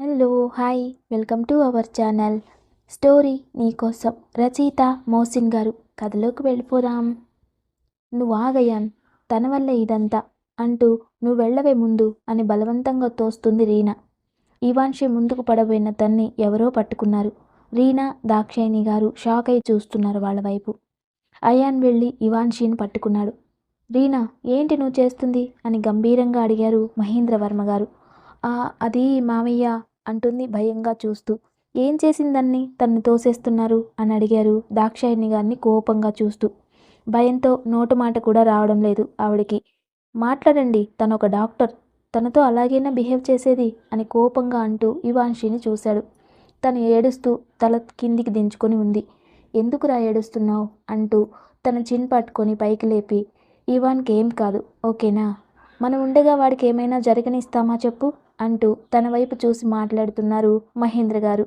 Hello hi. Welcome to our channel. Story నీకోసం రచయిత మోసిన్ గారు కథలోకి వెళ్ళిపోదాం. నువ్వు ఆగయాన్ తన వల్ల ఇదంతా అంటూ నువ్వు వెళ్ళవే ముందు అని బలవంతంగా తోస్తుంది రీనా. ఇవాన్షి ముందుకు పడబోయిన తన్ని ఎవరో పట్టుకున్నారు. రీనా దాక్షాయిని గారు షాక్ అయి చూస్తున్నారు వాళ్ళ వైపు. అయాన్ వెళ్ళి ఇవాన్షిని పట్టుకున్నాడు. రీనా ఏంటి నువ్వు చేస్తుంది? అని గంభీరంగా అడిగారు మహేంద్రవర్మ గారు. అది మామయ్య అంటుంది భయంగా చూస్తూ. ఏం చేసిందన్ని? తన్ను తోసేస్తున్నారు? అని అడిగారు దాక్షాయిని గారిని కోపంగా చూస్తూ. భయంతో నోటు మాట కూడా రావడం లేదు ఆవిడికి. మాట్లాడండి తను ఒక డాక్టర్. తనతో అలాగైనా బిహేవ్ చేసేది? అని కోపంగా అంటూ ఇవాన్షిని చూశాడు. తను ఏడుస్తూ తల కిందికి దించుకొని ఉంది. ఎందుకురా ఏడుస్తున్నావు? అంటూ తన చిన్ పట్టుకొని పైకి లేపి ఇవాన్కి ఏం కాదు ఓకేనా? మనం ఉండగా వాడికి ఏమైనా జరగనిస్తామా చెప్పు? అంటూ తన వైపు చూసి మాట్లాడుతున్నారు మహేంద్ర గారు.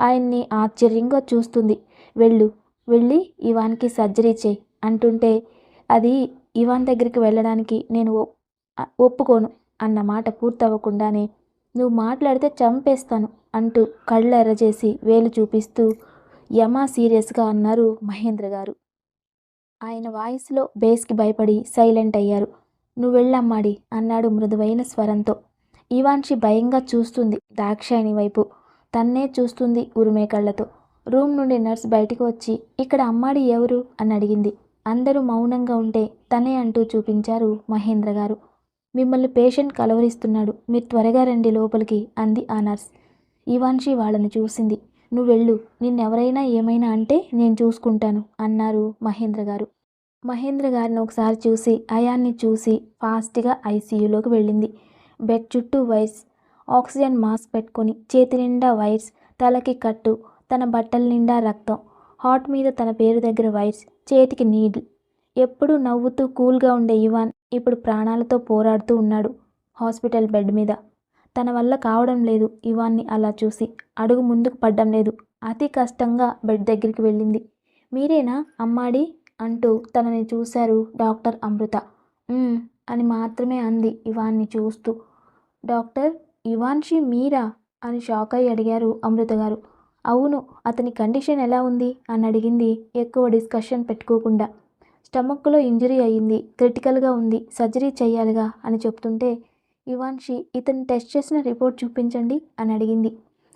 ఆయన్ని ఆశ్చర్యంగా చూస్తుంది. వెళ్ళు వెళ్ళి ఇవాన్కి సర్జరీ చేయి అంటుంటే అది ఇవాన్ దగ్గరికి వెళ్ళడానికి నేను ఒ- ఒప్పుకోను అన్న మాట పూర్తవ్వకుండానే నువ్వు మాట్లాడితే చంపేస్తాను అంటూ కళ్ళు ఎర్రజేసి వేలు చూపిస్తూ యమా సీరియస్గా అన్నారు మహేంద్ర గారు. ఆయన వాయిస్లో బేస్కి భయపడి సైలెంట్ అయ్యారు. నువ్వు వెళ్ళమ్మాడి అన్నాడు మృదువైన స్వరంతో. ఇవాన్షి భయంగా చూస్తుంది దాక్షాయిని వైపు. తన్నే చూస్తుంది ఉరిమే కళ్ళతో. రూమ్ నుండి నర్స్ బయటికి వచ్చి ఇక్కడ అమ్మాడి ఎవరు? అని అడిగింది. అందరూ మౌనంగా ఉంటే తనే అంటూ చూపించారు మహేంద్ర గారు. మిమ్మల్ని పేషెంట్ కలవరిస్తున్నాడు. మీరు త్వరగా రండి లోపలికి అంది ఆ నర్స్. ఇవాన్షి వాళ్ళని చూసింది. నువ్వు వెళ్ళు నిన్నెవరైనా ఏమైనా అంటే నేను చూసుకుంటాను అన్నారు మహేంద్ర గారు. మహేంద్ర గారిని ఒకసారి చూసి అయాన్ని చూసి ఫాస్ట్గా ఐసీయూలోకి వెళ్ళింది. బెడ్ చుట్టూ వైర్స్ ఆక్సిజన్ మాస్క్ పెట్టుకొని చేతి నిండా వైర్స్ తలకి కట్టు తన బట్టల నిండా రక్తం హాట్ మీద తన పేరు దగ్గర వైర్స్ చేతికి నీడిల్. ఎప్పుడూ నవ్వుతూ కూల్గా ఉండే ఇవాన్ ఇప్పుడు ప్రాణాలతో పోరాడుతూ ఉన్నాడు హాస్పిటల్ బెడ్ మీద. తన వల్ల కావడం లేదు ఇవాన్ని అలా చూసి. అడుగు ముందుకు పడ్డం లేదు. అతి కష్టంగా బెడ్ దగ్గరికి వెళ్ళింది. మీరేనా అమ్మాడి? అంటూ తనని చూశారు డాక్టర్ అమృత. అని మాత్రమే అంది ఇవాన్ని చూస్తూ. డాక్టర్ ఇవాన్షి మీరా? అని షాక్ అయి అడిగారు అమృత గారు. అవును అతని కండిషన్ ఎలా ఉంది? అని అడిగింది ఎక్కువ డిస్కషన్ పెట్టుకోకుండా. స్టమక్లో ఇంజరీ అయ్యింది క్రిటికల్గా ఉంది సర్జరీ చేయాలిగా అని చెప్తుంటే ఇవాన్షి ఇతను టెస్ట్ చేసిన రిపోర్ట్ చూపించండి అని అడిగింది.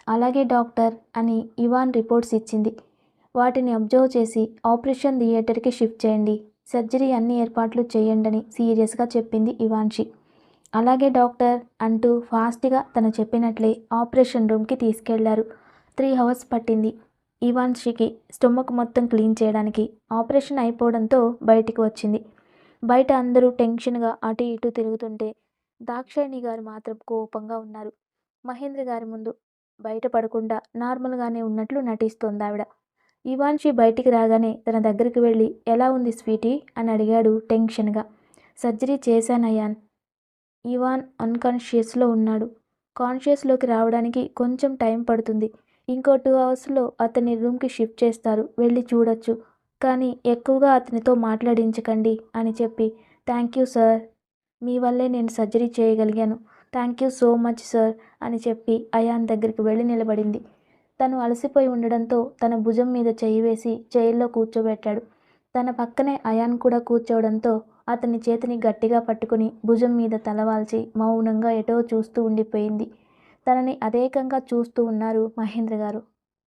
అలాగే డాక్టర్ అని ఇవాన్ రిపోర్ట్స్ ఇచ్చింది. వాటిని అబ్జర్వ్ చేసి ఆపరేషన్ థియేటర్కి షిఫ్ట్ చేయండి సర్జరీ అన్ని ఏర్పాట్లు చేయండి అని సీరియస్గా చెప్పింది ఇవాన్షి. అలాగే డాక్టర్ అంటూ ఫాస్ట్గా తను చెప్పినట్లే ఆపరేషన్ రూమ్కి తీసుకెళ్ళారు. త్రీ అవర్స్ పట్టింది. ఇవాన్షికి స్టొమక్ మొత్తం క్లీన్ చేయడానికి ఆపరేషన్ అయిపోవడంతో బయటికి వచ్చింది. బయట అందరూ టెన్షన్గా అటు ఇటు తిరుగుతుంటే దాక్షాయిని గారు మాత్రం కోపంగా ఉన్నారు. మహేంద్ర గారి ముందు బయట పడకుండా నార్మల్గానే ఉన్నట్లు నటిస్తోంది ఆవిడ. ఇవాన్షి బయటికి రాగానే తన దగ్గరికి వెళ్ళి ఎలా ఉంది స్వీటీ? అని అడిగాడు టెన్షన్గా. సర్జరీ చేశానయ్యాన్. ఇవాన్ అన్కాన్షియస్లో ఉన్నాడు. కాన్షియస్లోకి రావడానికి కొంచెం టైం పడుతుంది. ఇంకో టూ అవర్స్లో అతన్ని రూమ్కి షిఫ్ట్ చేస్తారు. వెళ్ళి చూడొచ్చు. కానీ ఎక్కువగా అతనితో మాట్లాడించకండి అని చెప్పి థ్యాంక్ యూ సార్. మీ వల్లే నేను సర్జరీ చేయగలిగాను. Thank you so much sir అని చెప్పి అయాన్ దగ్గరికి వెళ్ళి నిలబడింది. తను అలసిపోయి ఉండడంతో తన భుజం మీద చేయి వేసి చైర్లో కూర్చోబెట్టాడు. తన పక్కనే అయాన్ కూడా కూర్చోవడంతో అతని చేతిని గట్టిగా పట్టుకుని భుజం మీద తలవాల్చి మౌనంగా ఎటో చూస్తూ ఉండిపోయింది. తనని అదేకంగా చూస్తూ ఉన్నారు మహేంద్ర గారు.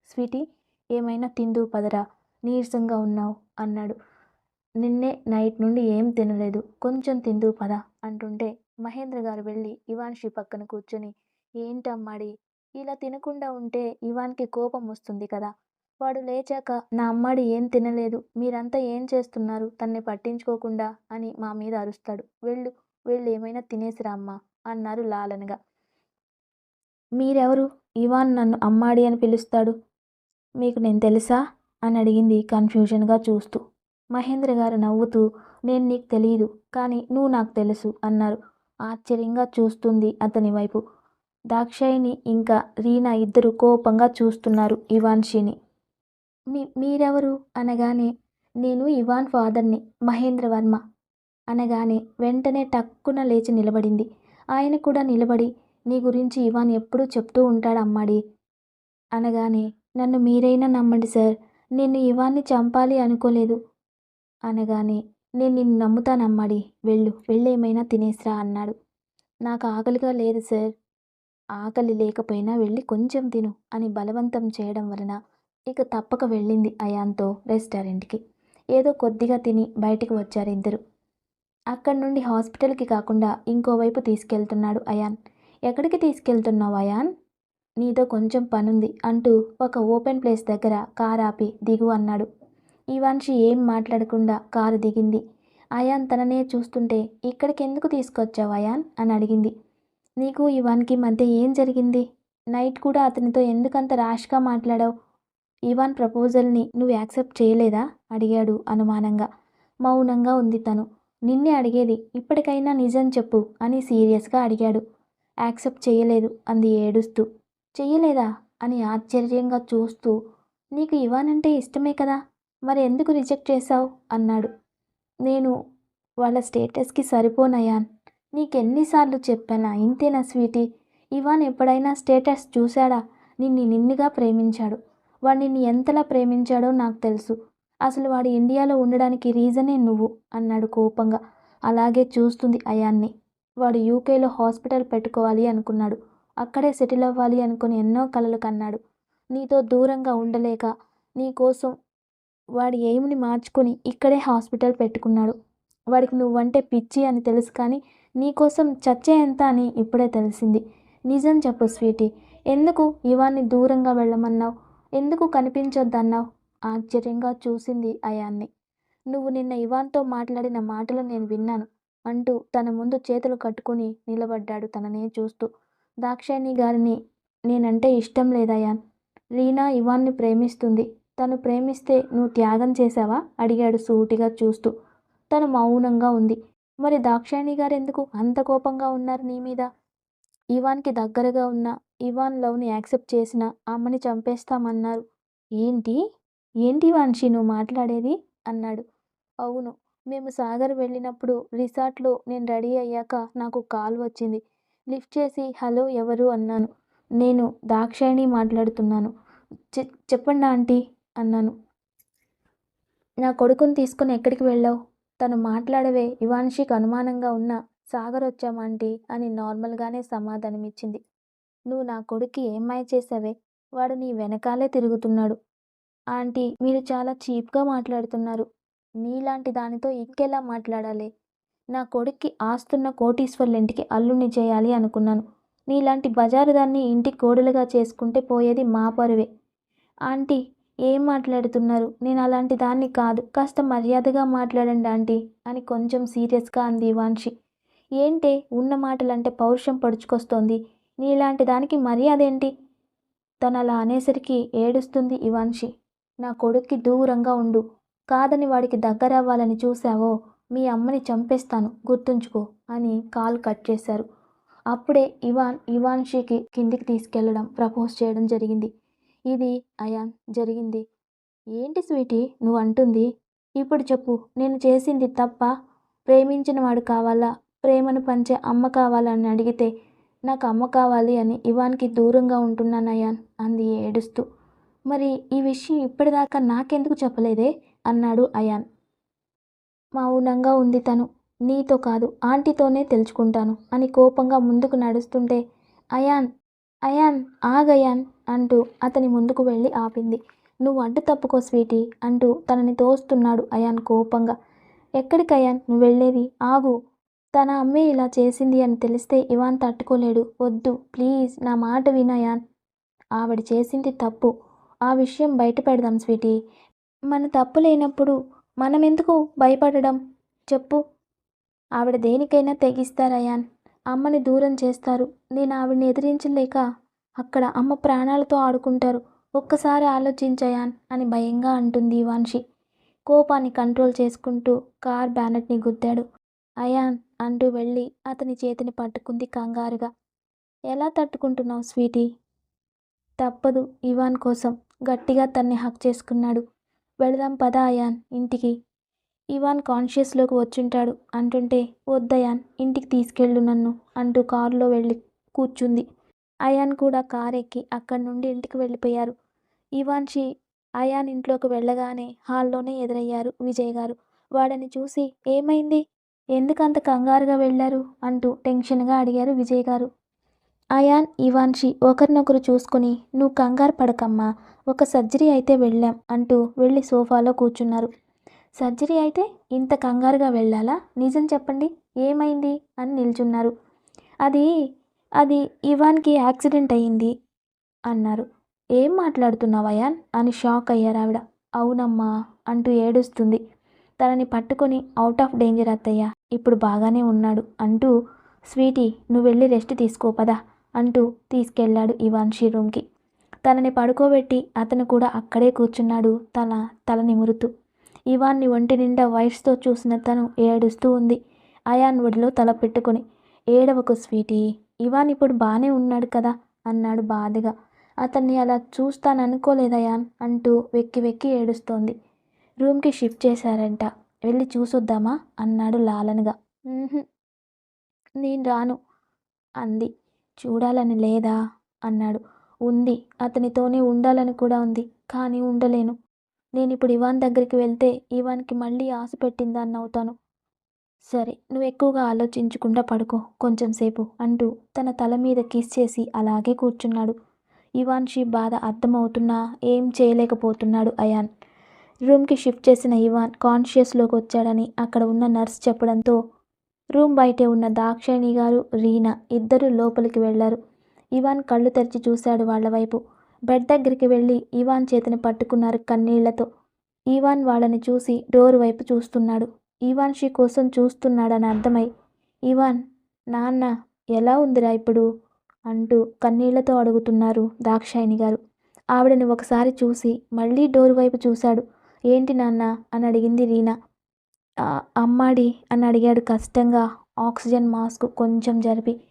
స్వీటీ ఏమైనా తిందు పదరా నీరసంగా ఉన్నావు అన్నాడు. నిన్నే నైట్ నుండి ఏం తినలేదు కొంచెం తిందు పద అంటుంటే మహేంద్ర గారు వెళ్ళి ఇవాన్షి పక్కన కూర్చొని ఏంటమ్మాడి ఇలా తినకుండా ఉంటే ఇవాన్కి కోపం వస్తుంది కదా వాడు లేచాక నా అమ్మాడి ఏం తినలేదు మీరంతా ఏం చేస్తున్నారు తన్ని పట్టించుకోకుండా అని మా మీద అరుస్తాడు. వెళ్ళు వెళ్ళు ఏమైనా తినేసిరా అమ్మా అన్నారు లాలనగా. మీరెవరు? ఇవాన్ నన్ను అమ్మాడి అని పిలుస్తాడు. మీకు నేను తెలుసా? అని అడిగింది కన్ఫ్యూజన్గా చూస్తూ. మహేంద్ర గారు నవ్వుతూ నేను నీకు తెలియదు కానీ నువ్వు నాకు తెలుసు అన్నారు. ఆశ్చర్యంగా చూస్తుంది అతని వైపు. దాక్షాయిని ఇంకా రీనా ఇద్దరు కోపంగా చూస్తున్నారు ఇవాన్షిని. మీ మీరెవరు? అనగానే నేను ఇవాన్ ఫాదర్ని మహేంద్ర వర్మ. అనగానే వెంటనే టక్కున లేచి నిలబడింది. ఆయన కూడా నిలబడి నీ గురించి ఇవాన్ ఎప్పుడూ చెప్తూ ఉంటాడు అమ్మాడి. అనగానే నన్ను మీరైనా నమ్మండి సార్. నేను ఇవాన్ని చంపాలి అనుకోలేదు. అనగానే నేను నిన్ను నమ్ముతానమ్మాడి వెళ్ళు వెళ్ళేమైనా తినేసిరా అన్నాడు. నాకు ఆకలిగా లేదు సార్. ఆకలి లేకపోయినా వెళ్ళి కొంచెం తిను అని బలవంతం చేయడం వలన ఇక తప్పక వెళ్ళింది అయాన్తో రెస్టారెంట్కి. ఏదో కొద్దిగా తిని బయటికి వచ్చారు ఇద్దరు. అక్కడి నుండి హాస్పిటల్కి కాకుండా ఇంకోవైపు తీసుకెళ్తున్నాడు అయాన్. ఎక్కడికి తీసుకెళ్తున్నావు అయాన్? నీతో కొంచెం పనుంది అంటూ ఒక ఓపెన్ ప్లేస్ దగ్గర కార్ ఆపి దిగు అన్నాడు. ఇవాన్షి ఏం మాట్లాడకుండా కారు దిగింది. అయాన్ తననే చూస్తుంటే ఇక్కడికి ఎందుకు తీసుకొచ్చావు అయాన్? అని అడిగింది. నీకు ఇవాన్కి మధ్య ఏం జరిగింది? నైట్ కూడా అతనితో ఎందుకంత ర్యాష్గా మాట్లాడావు? ఇవాన్ ప్రపోజల్ని నువ్వు యాక్సెప్ట్ చేయలేదా? అడిగాడు అనుమానంగా. మౌనంగా ఉంది తను. నిన్నే అడిగేది ఇప్పటికైనా నిజం చెప్పు అని సీరియస్గా అడిగాడు. యాక్సెప్ట్ చేయలేదు అంది ఏడుస్తూ. చెయ్యలేదా అని ఆశ్చర్యంగా చూస్తూ. నీకు ఇవానంటే ఇష్టమే కదా? మరి ఎందుకు రిజెక్ట్ చేశావు? అన్నాడు. నేను వాళ్ళ స్టేటస్కి సరిపోనయాన్ నీకెన్నిసార్లు చెప్పానా? ఇంతేనా స్వీటీ? ఇవాన్ ఎప్పుడైనా స్టేటస్ చూశాడా? నిన్ను నిన్నుగా ప్రేమించాడు. వాడు నిన్ను ఎంతలా ప్రేమించాడో నాకు తెలుసు. అసలు వాడు ఇండియాలో ఉండడానికి రీజనే నువ్వు అన్నాడు కోపంగా. అలాగే చూస్తుంది అయాన్ని. వాడు యూకేలో హాస్పిటల్ పెట్టుకోవాలి అనుకున్నాడు. అక్కడే సెటిల్ అవ్వాలి అనుకుని ఎన్నో కలలు కన్నాడు. నీతో దూరంగా ఉండలేక నీకోసం వాడి ఎయిమ్ని మార్చుకొని ఇక్కడే హాస్పిటల్ పెట్టుకున్నాడు. వాడికి నువ్వంటే పిచ్చి అని తెలుసు కానీ నీకోసం చచ్చే ఎంత అని ఇప్పుడే తెలిసింది. నిజం చెప్పు స్వీటీ. ఎందుకు ఇవాన్ని దూరంగా వెళ్ళమన్నావు? ఎందుకు కనిపించొద్దన్నావు? ఆశ్చర్యంగా చూసింది అయాన్ని. నువ్వు నిన్న ఇవాన్తో మాట్లాడిన మాటలు నేను విన్నాను అంటూ తన ముందు చేతులు కట్టుకుని నిలబడ్డాడు తననే చూస్తూ. దాక్షాయణి గారిని నేనంటే ఇష్టం లేదయాన్. రీనా ఇవాన్ని ప్రేమిస్తుంది. తను ప్రేమిస్తే నువ్వు త్యాగం చేశావా? అడిగాడు సూటిగా చూస్తూ. తను మౌనంగా ఉంది. మరి దాక్షాయణి గారు ఎందుకు అంత కోపంగా ఉన్నారు నీ మీద? ఇవాన్కి దగ్గరగా ఉన్న ఇవాన్ లవ్ని యాక్సెప్ట్ చేసిన అమ్మని చంపేస్తామన్నారు. ఏంటి? ఏంటి వాన్షి నువ్వు మాట్లాడేది? అన్నాడు. అవును మేము సాగర్ వెళ్ళినప్పుడు రిసార్ట్లో నేను రెడీ అయ్యాక నాకు కాల్ వచ్చింది. లిఫ్ట్ చేసి హలో ఎవరు? అన్నాను. నేను దాక్షాయణి మాట్లాడుతున్నాను. చె చెప్పండి ఆంటీ? అన్నాను. నా కొడుకుని తీసుకుని ఎక్కడికి వెళ్ళావు? తను మాట్లాడవే ఇవాన్షికి అనుమానంగా ఉన్న సాగర్ వచ్చామాంటీ అని నార్మల్గానే సమాధానమిచ్చింది. నువ్వు నా కొడుక్కి ఏమాయ చేసావే? వాడు నీ వెనకాలే తిరుగుతున్నాడు. ఆంటీ మీరు చాలా చీప్గా మాట్లాడుతున్నారు. నీలాంటి దానితో ఇంకెలా మాట్లాడాలి? నా కొడుక్కి ఆస్తున్న కోటీశ్వర్లింటికి అల్లుని చేయాలి అనుకున్నాను. నీలాంటి బజారు దాన్ని ఇంటి కోడలుగా చేసుకుంటే పోయేది మా పరువే. ఆంటీ ఏం మాట్లాడుతున్నారు? నేను అలాంటి దాన్ని కాదు. కాస్త మర్యాదగా మాట్లాడండి ఆంటీ అని కొంచెం సీరియస్గా అంది వాన్షి. ఏంటే ఉన్న మాటలంటే పౌరుషం పడుచుకొస్తోంది. నీలాంటి దానికి మర్యాదేంటి? తన తను అలా అనేసరికి ఏడుస్తుంది ఇవాన్షి నా కొడుక్కి దూరంగా ఉండు. కాదని వాడికి దగ్గర అవ్వాలని మీ అమ్మని చంపేస్తాను. గుర్తుంచుకో అని కాల్ కట్ చేశారు. అప్పుడే ఇవాన్ ఇవాన్షికి కిందికి తీసుకెళ్ళడం ప్రపోజ్ చేయడం జరిగింది. ఇది అయాన్ జరిగింది. ఏంటి స్వీటీ? నువ్వు అంటుంది. ఇప్పుడు చెప్పు. నేను చేసింది తప్ప ప్రేమించిన వాడు కావాలా? ప్రేమను పంచే అమ్మ కావాలని అడిగితే నాకు అమ్మ కావాలి అని ఇవాన్కి దూరంగా ఉంటున్నాను అయాన్ అంది ఏడుస్తూ. మరి ఈ విషయం ఇప్పటిదాకా నాకెందుకు చెప్పలేదే? అన్నాడు అయాన్. మౌనంగా ఉంది తను. నీతో కాదు ఆంటీతోనే తెలుసుకుంటాను అని కోపంగా ముందుకు నడుస్తుంటే అయాన్ అయాన్ ఆగయాన్ అంటూ అతని ముందుకు వెళ్ళి ఆపింది. నువ్వు అడ్డు తప్పుకో స్వీటీ అంటూ తనని తోస్తున్నాడు అయాన్ కోపంగా. ఎక్కడికి అయాన్? నువ్వు వెళ్ళేది? ఆగు. తన అమ్మే ఇలా చేసింది అని తెలిస్తే ఇవాన్ తట్టుకోలేడు. వద్దు ప్లీజ్ నా మాట వినయాన్ ఆవిడ చేసింది తప్పు. ఆ విషయం బయట పెడదాం స్వీటీ. మన తప్పు లేనప్పుడు మనం ఎందుకు భయపడడం? చెప్పు. ఆవిడ దేనికైనా తెగిస్తారయాన్ అమ్మని దూరం చేస్తారు. నేను ఆవిడని ఎదిరించలేక అక్కడ అమ్మ ప్రాణాలతో ఆడుకుంటారు. ఒక్కసారి ఆలోచించయాన్ అని భయంగా అంటుంది వాన్షి కోపాన్ని కంట్రోల్ చేసుకుంటూ కార్ బ్యానెట్ని గుద్దాడు. అయాన్ అంటూ వెళ్ళి అతని చేతిని పట్టుకుంది కంగారుగా. ఎలా తట్టుకుంటున్నావు స్వీటీ? తప్పదు ఇవాన్ కోసం గట్టిగా తన్ని హక్ చేసుకున్నాడు. వెళదాం పద అయాన్ ఇంటికి. ఇవాన్ కాన్షియస్లోకి వచ్చుంటాడు అంటుంటే వద్దయాన్ ఇంటికి తీసుకెళ్ళు నన్ను అంటూ కారులో వెళ్ళి కూర్చుంది. అయాన్ కూడా కారు ఎక్కి అక్కడి నుండి ఇంటికి వెళ్ళిపోయారు. ఇవాన్షి అయాన్ ఇంట్లోకి వెళ్ళగానే హాల్లోనే ఎదురయ్యారు విజయ్ గారు. వాడని చూసి ఏమైంది? ఎందుకంత కంగారుగా వెళ్ళారు? అంటూ టెన్షన్గా అడిగారు విజయ్ గారు. అయాన్ ఇవాన్షి ఒకరినొకరు చూసుకుని నువ్వు కంగారు పడకమ్మా ఒక సర్జరీ అయితే వెళ్ళాం అంటూ వెళ్ళి సోఫాలో కూర్చున్నారు. సర్జరీ అయితే ఇంత కంగారుగా వెళ్ళాలా? నిజం చెప్పండి ఏమైంది? అని నిల్చున్నారు. అది అది ఇవాన్కి యాక్సిడెంట్ అయ్యింది అన్నారు. ఏం మాట్లాడుతున్నావు అయాన్? అని షాక్ అయ్యారు ఆవిడ. అవునమ్మా అంటూ ఏడుస్తుంది. తనని పట్టుకొని అవుట్ ఆఫ్ డేంజర్ అత్తయ్య ఇప్పుడు బాగానే ఉన్నాడు అంటూ స్వీటీ నువ్వు వెళ్ళి రెస్ట్ తీసుకో పదా అంటూ తీసుకెళ్ళాడు ఇవాన్షి రూమ్కి. తనని పడుకోబెట్టి అతను కూడా అక్కడే కూర్చున్నాడు తల తల నిమురుతూ ఇవాన్ని ఒంటి నిండా వైర్స్తో చూసిన తను ఏడుస్తూ ఉంది అయాన్ ఒడిలో తల పెట్టుకొని. ఏడవకు స్వీటీ ఇవాన్ ఇప్పుడు బాగానే ఉన్నాడు కదా అన్నాడు బాధగా. అతన్ని అలా చూస్తాననుకోలేదయాన్ అంటూ వెక్కి వెక్కి ఏడుస్తోంది. రూమ్కి షిఫ్ట్ చేశారంట. వెళ్ళి చూసొద్దామా? అన్నాడు లాలనగా. "ఉహుం, నేను రాను అంది. చూడాలని లేదా? అన్నాడు. ఉంది. అతనితోనే ఉండాలని కూడా ఉంది. కానీ ఉండలేను. నేను ఇప్పుడు ఇవాన్ దగ్గరికి వెళ్తే ఇవాన్కి మళ్ళీ ఆశ పెట్టిందాన్ని అవుతాను సరే నువ్వు ఎక్కువగా ఆలోచించకుండా పడుకో కొంచెం సేపు అంటూ తన తల మీద కిస్ చేసి అలాగే కూర్చున్నాడు. ఇవాన్షి బాధ అర్థమవుతున్నా ఏం చేయలేకపోతున్నాడు అయాన్. రూమ్కి షిఫ్ట్ చేసిన ఇవాన్ కాన్షియస్లోకి వచ్చాడని అక్కడ ఉన్న నర్స్ చెప్పడంతో రూమ్ బయటే ఉన్న దాక్షాయిణి గారు రీనా ఇద్దరు లోపలికి వెళ్ళారు ఇవాన్ కళ్ళు తెరిచి చూశాడు వాళ్ళ వైపు. బెడ్ దగ్గరికి వెళ్ళి ఇవాన్ చేతిని పట్టుకున్నారు కన్నీళ్ళతో. ఇవాన్ వాళ్ళని చూసి డోర్ వైపు చూస్తున్నాడు. ఇవాన్షి కోసం చూస్తున్నాడని అర్థమై ఇవాన్ నాన్న ఎలా ఉందిరా ఇప్పుడు? అంటూ కన్నీళ్ళతో అడుగుతున్నారు దాక్షాయిని గారు. ఆవిడని ఒకసారి చూసి మళ్ళీ డోర్ వైపు చూశాడు. ఏంటి నాన్న? అని అడిగింది రీనా. అమ్మాడి అని అడిగాడు కష్టంగా. ఆక్సిజన్ మాస్క్ కొంచెం జరిపి.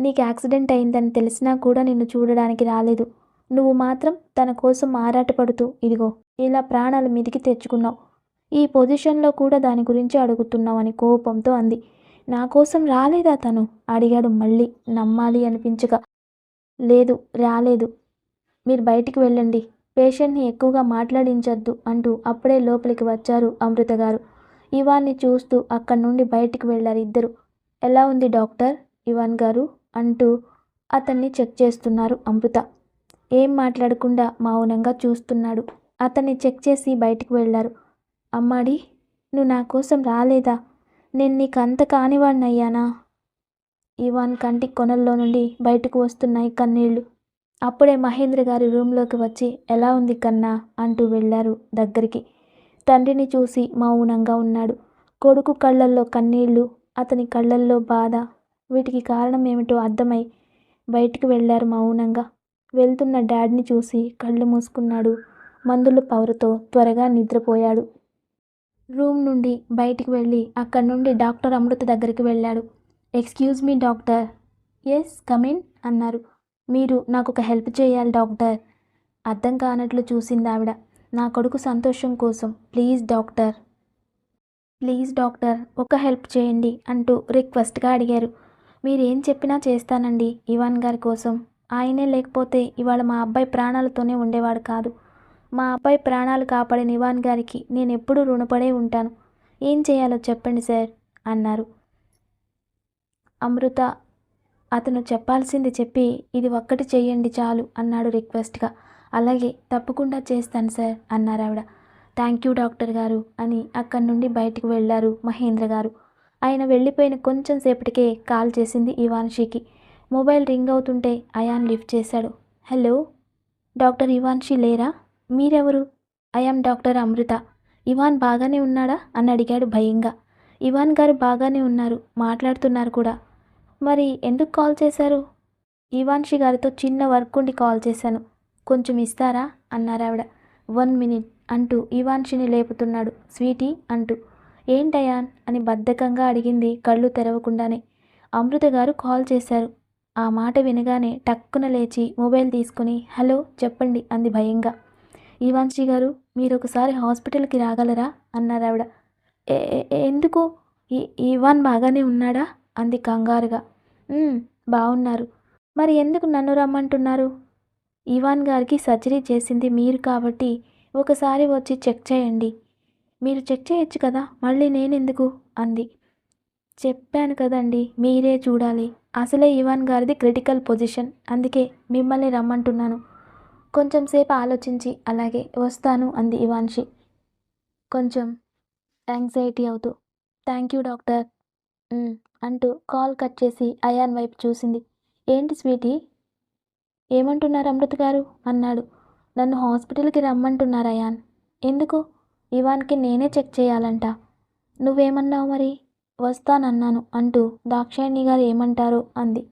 నీకు యాక్సిడెంట్ అయిందని తెలిసినా కూడా నిన్ను చూడడానికి రాలేదు. నువ్వు మాత్రం తన కోసం ఆరాటపడుతూ ఇదిగో ఇలా ప్రాణాలు మీదికి తెచ్చుకున్నావు. ఈ పొజిషన్లో కూడా దాని గురించి అడుగుతున్నావని కోపంతో అంది. నా కోసం రాలేదా తను? అడిగాడు మళ్ళీ నమ్మాలి అనిపించక. లేదు రాలేదు. మీరు బయటికి వెళ్ళండి. పేషెంట్ని ఎక్కువగా మాట్లాడించొద్దు అంటూ అప్పుడే లోపలికి వచ్చారు అమృత గారు. ఇవాన్ని చూస్తూ అక్కడి నుండి బయటికి వెళ్ళారు ఇద్దరు. ఎలా ఉంది డాక్టర్ ఇవాన్ గారు అంటూ అతన్ని చెక్ చేస్తున్నారు అమృత. ఏం మాట్లాడకుండా మౌనంగా చూస్తున్నాడు. అతన్ని చెక్ చేసి బయటికి వెళ్ళారు. అమ్మాడి నువ్వు నా కోసం రాలేదా? నేను నీకు అంత కానివాడిని అయ్యానా ఇవాన్ కంటి కొనల్లో నుండి బయటకు వస్తున్నాయి కన్నీళ్ళు. అప్పుడే మహేంద్ర గారి రూమ్లోకి వచ్చి ఎలా ఉంది కన్నా? అంటూ వెళ్ళారు దగ్గరికి. తండ్రిని చూసి మౌనంగా ఉన్నాడు. కొడుకు కళ్ళల్లో కన్నీళ్ళు అతని కళ్ళల్లో బాధ. వీటికి కారణం ఏమిటో అర్థమై బయటికి వెళ్ళారు మౌనంగా. వెళ్తున్న డాడ్ని చూసి కళ్ళు మూసుకున్నాడు. మందుల పవరుతో త్వరగా నిద్రపోయాడు. రూమ్ నుండి బయటికి వెళ్ళి అక్కడి నుండి డాక్టర్ అమృత దగ్గరికి వెళ్ళాడు. Excuse me doctor. Yes come in అన్నారు. మీరు నాకు ఒక హెల్ప్ చేయాలి డాక్టర్. అర్థం కానట్లు చూసింది ఆవిడ. నా కొడుకు సంతోషం కోసం. Please doctor. Please doctor. ఒక హెల్ప్ చేయండి అంటూ రిక్వెస్ట్గా అడిగారు. మీరేం చెప్పినా చేస్తానండి ఇవాన్ గారి కోసం. ఆయనే లేకపోతే ఇవాళ మా అబ్బాయి ప్రాణాలతోనే ఉండేవాడు కాదు. మా అబ్బాయి ప్రాణాలు కాపాడిన ఇవాన్ గారికి నేను ఎప్పుడూ రుణపడే ఉంటాను. ఏం చేయాలో చెప్పండి సార్ అన్నారు. అమృత అతను చెప్పాల్సింది చెప్పి ఇది ఒక్కటి చెయ్యండి చాలు అన్నాడు రిక్వెస్ట్గా. అలాగే తప్పకుండా చేస్తాను సార్ అన్నారు ఆవిడ థ్యాంక్ యూ డాక్టర్ గారు అని అక్కడి నుండి బయటికి వెళ్ళారు మహేంద్ర గారు. ఆయన వెళ్ళిపోయిన కొంచెం సేపటికే కాల్ చేసింది ఇవాన్షికి. మొబైల్ రింగ్ అవుతుంటే అయాన్ లిఫ్ట్ చేశాడు. హలో డాక్టర్ ఇవాన్షి లేరా? మీరెవరు? I'm doctor Amrutha. ఇవాన్ బాగానే ఉన్నాడా? అని అడిగాడు భయంగా. ఇవాన్ గారు బాగానే ఉన్నారు మాట్లాడుతున్నారు కూడా. మరి ఎందుకు కాల్ చేశారు? ఇవాన్షి గారితో చిన్న వర్క్ ఉండి కాల్ చేశాను. కొంచెం ఇస్తారా? అన్నారు ఆవిడ. వన్ మినిట్ అంటూ ఇవాన్షిని లేపుతున్నాడు. స్వీటీ అంటూ. ఏంటయాన్ అని బద్ధకంగా అడిగింది కళ్ళు తెరవకుండానే. అమృత గారు కాల్ చేశారు. ఆ మాట వినగానే టక్కున లేచి మొబైల్ తీసుకుని హలో చెప్పండి అంది భయంగా. ఇవాన్షి గారు మీరు ఒకసారి హాస్పిటల్కి రాగలరా? అన్నారు ఆవిడ. ఎందుకు? ఈ ఇవాన్ బాగానే ఉన్నాడా? అంది కంగారుగా. బాగున్నారు మరి ఎందుకు నన్ను రమ్మంటున్నారు? ఇవాన్ గారికి సర్జరీ చేసింది మీరు కాబట్టి ఒకసారి వచ్చి చెక్ చేయండి. మీరు చెక్ చేయొచ్చు కదా మళ్ళీ నేనెందుకు? అంది. చెప్పాను కదండి మీరే చూడాలి. అసలే ఇవాన్ గారిది క్రిటికల్ పొజిషన్ అందుకే మిమ్మల్ని రమ్మంటున్నాను. కొంచెం సేపు ఆలోచించి అలాగే వస్తాను అంది ఇవాన్షి. కొంచెం యాంగ్జైటీ అవుతూ. Thank you doctor. అంటూ కాల్ కట్ చేసి అయాన్ వైపు చూసింది. ఏంటి స్వీటీ? ఏమంటున్నారు అమృత్ గారు? అన్నాడు. నన్ను హాస్పిటల్కి రమ్మంటున్నారు అయాన్. ఎందుకు? ఇవాన్కి నేనే చెక్ చేయాలంట. నువ్వేమన్నావు మరి? వస్తానన్నాను అంటూ దాక్షాయణి గారు ఏమంటారు అంది.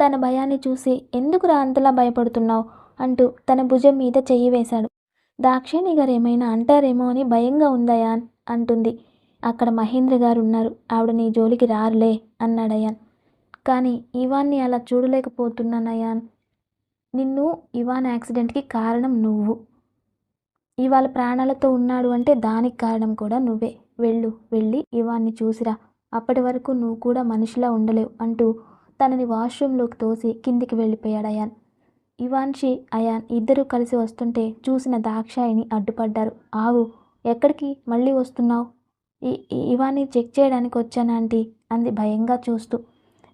తన భయాన్ని చూసి ఎందుకురా అంతలా భయపడుతున్నావు? అంటూ తన భుజం మీద చెయ్యి వేశాడు. దాక్షాయణి గారు ఏమైనా అంటారేమో అని భయంగా ఉందయాన్ అంటుంది. అక్కడ మహేంద్ర గారు ఉన్నారు ఆవిడ నీ జోలికి రారులే అన్నాడు అయాన్. కానీ ఇవాన్ని అలా చూడలేకపోతున్నాను అయాన్ నిన్ను ఇవాన్ యాక్సిడెంట్కి కారణం నువ్వు. ఇవాళ ప్రాణాలతో ఉన్నాడు అంటే దానికి కారణం కూడా నువ్వే. వెళ్ళు వెళ్ళి ఇవాన్ని చూసిరా. అప్పటి వరకు నువ్వు కూడా మనిషిలా ఉండలేవు అంటూ తనని వాష్రూమ్లోకి తోసి కిందికి వెళ్ళిపోయాడు అయాన్. ఇవాన్షి అయాన్ ఇద్దరూ కలిసి వస్తుంటే చూసిన దాక్షాయిని అడ్డుపడ్డారు. ఆవు ఎక్కడికి మళ్ళీ వస్తున్నావు? ఇవాన్ని చెక్ చేయడానికి వచ్చాను ఆంటీ? అంది భయంగా చూస్తూ.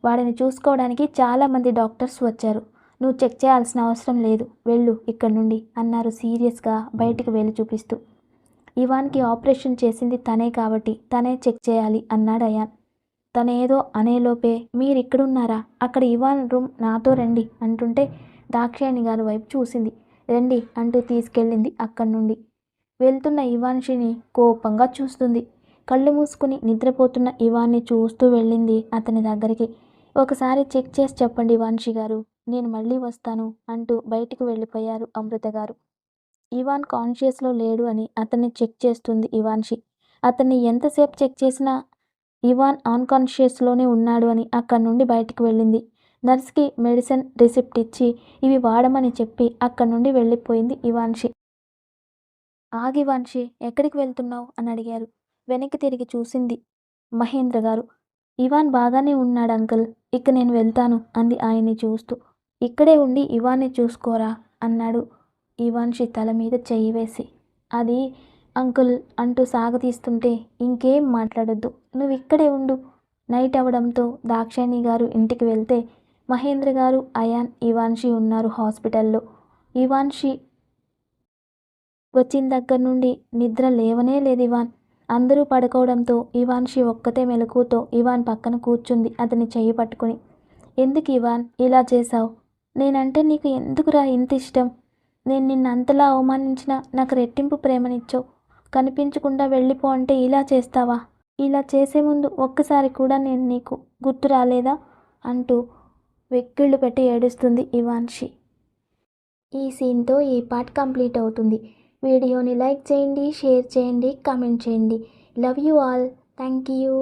వాడిని చూసుకోవడానికి చాలామంది డాక్టర్స్ వచ్చారు. నువ్వు చెక్ చేయాల్సిన అవసరం లేదు. వెళ్ళు ఇక్కడ నుండి అన్నారు సీరియస్గా బయటికి వెళ్ళి చూపిస్తూ. ఇవాన్కి ఆపరేషన్ చేసింది తనే కాబట్టి తనే చెక్ చేయాలి అన్నాడు అయాన్. తనేదో అనేలోపే మీరు ఇక్కడున్నారా? అక్కడ ఇవాన్ రూమ్ నాతో రండి అంటుంటే దాక్షాయణి గారి వైపు చూసింది. రండి అంటూ తీసుకెళ్ళింది అక్కడి నుండి. వెళ్తున్న ఇవాన్షిని కోపంగా చూస్తుంది. కళ్ళు మూసుకుని నిద్రపోతున్న ఇవాన్ని చూస్తూ వెళ్ళింది అతని దగ్గరికి. ఒకసారి చెక్ చేసి చెప్పండి ఇవాన్షి గారు. నేను మళ్ళీ వస్తాను అంటూ బయటికి వెళ్ళిపోయారు అమృత గారు. ఇవాన్ కాన్షియస్లో లేడు అని అతన్ని చెక్ చేస్తుంది ఇవాన్షి. అతన్ని ఎంతసేపు చెక్ చేసినా ఇవాన్ అన్కాన్షియస్లోనే ఉన్నాడు అని అక్కడి నుండి బయటికి వెళ్ళింది. నర్స్కి మెడిసిన్ రిసిప్ట్ ఇచ్చి ఇవి వాడమని చెప్పి అక్కడి నుండి వెళ్ళిపోయింది ఇవాన్షి. ఆగి వాన్షి ఎక్కడికి వెళ్తున్నావు? అని అడిగారు. వెనక్కి తిరిగి చూసింది మహేంద్ర గారు. ఇవాన్ బాగానే ఉన్నాడు అంకుల్. ఇక నేను వెళ్తాను అంది ఆయన్ని చూస్తూ. ఇక్కడే ఉండి ఇవాన్ని చూసుకోరా అన్నాడు ఇవాన్షి తల మీద చెయ్యి వేసి. అది అంకుల్ అంటూ సాగతీస్తుంటే ఇంకేం మాట్లాడొద్దు. నువ్వు ఇక్కడే ఉండు. నైట్ అవడంతో దాక్షాయణి గారు ఇంటికి వెళ్తే మహేంద్ర గారు అయాన్ ఇవాన్షి ఉన్నారు హాస్పిటల్లో. ఇవాన్షి వచ్చిన దగ్గర నుండి నిద్ర లేవనే లేదు ఇవాన్. అందరూ పడుకోవడంతో ఇవాన్షి ఒక్కతే మెలకుతో ఇవాన్ పక్కన కూర్చుంది అతని చెయ్యి పట్టుకుని. ఎందుకు ఇవాన్? ఇలా చేశావు? నేనంటే నీకు ఎందుకురా ఇంత ఇష్టం? నేను నిన్ను అంతలా అవమానించిన నాకు రెట్టింపు ప్రేమనిచ్చావు. కనిపించకుండా వెళ్ళిపో అంటే ఇలా చేస్తావా? ఇలా చేసే ముందు ఒక్కసారి కూడా నేను నీకు గుర్తు రాలేదా? అంటూ వెక్కిళ్ళు పెట్టి ఏడుస్తుంది ఇవాన్షి. ఈ సీన్తో ఈ పార్ట్ కంప్లీట్ అవుతుంది. వీడియోని లైక్ చేయండి షేర్ చేయండి కామెంట్ చేయండి. Love you all thank you